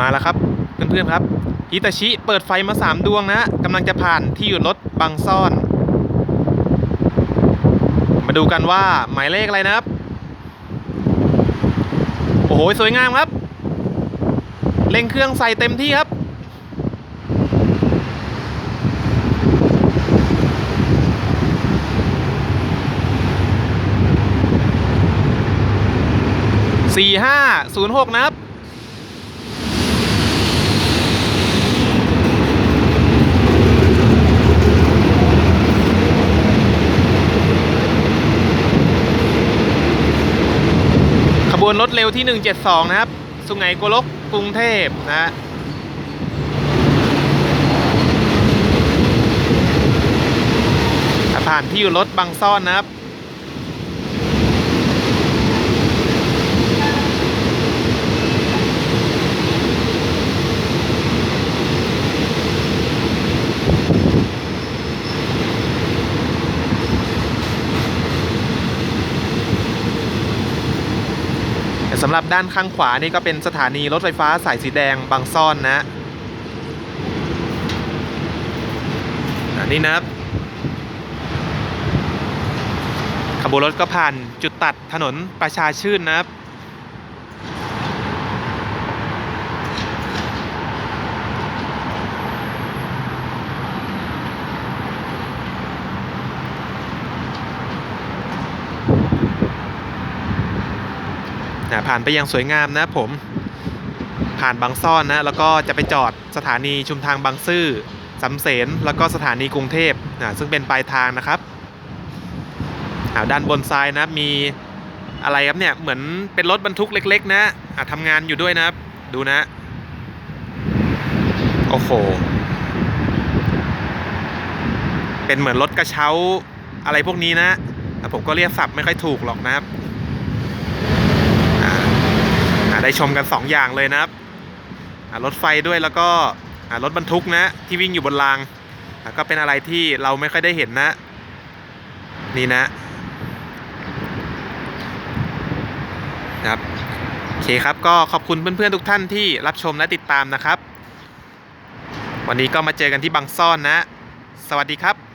มาแล้วครับ เพื่อนๆครับฮิตาชิเปิดไฟมา 3 ดวงนะกำลังจะผ่านที่หยุดรถบางซ่อน มาดูกันว่าหมายเลขอะไรนะครับ โอ้โห สวยงามครับ เร่งเครื่องใส่เต็มที่ครับสี่ห้าศูนย์หกนะครับ วนรถเร็วที่ 172 นะครับ สุไหงโกลกกรุงเทพนะฮะผ่านที่อยู่รถบางซ่อนนะครับ สำหรับด้านข้างขวานี่ก็เป็นสถานีรถไฟฟ้าสายสีแดงบางซ่อนนะอันนี้นะครับขบวนรถก็ผ่านจุดตัดถนนประชาชื่นนะครับ นะผ่านไปยังสวยงามนะผมผ่านบางซ่อนนะแล้วก็จะไปจอดสถานีชุมทางบางซื่อสำเสนแล้วก็สถานีกรุงเทพนะซึ่งเป็นปลายทางนะครับด้านบนซ้ายนะมีอะไรครับเนี่ยเหมือนเป็นรถบรรทุกเล็ก ๆ นะอะทำงานอยู่ด้วยนะครับ ดูนะ โอ้โห เป็นเหมือนรถกระเช้าอะไรพวกนี้นะอ่ผมก็เรียกศัพท์ไม่ค่อยถูกหรอกนะครับ ได้ชมกัน 2 อย่างเลยนะครับรถไฟด้วยแล้วก็รถบรรทุกนะที่วิ่งอยู่บนรางก็เป็นอะไรที่เราไม่ค่อยได้เห็นนะ นี่นะครับโอเคครับก็ขอบคุณเพื่อนๆทุกท่านที่รับชมและติดตามนะครับ วันนี้ก็มาเจอกันที่บางซ่อนนะ สวัสดีครับ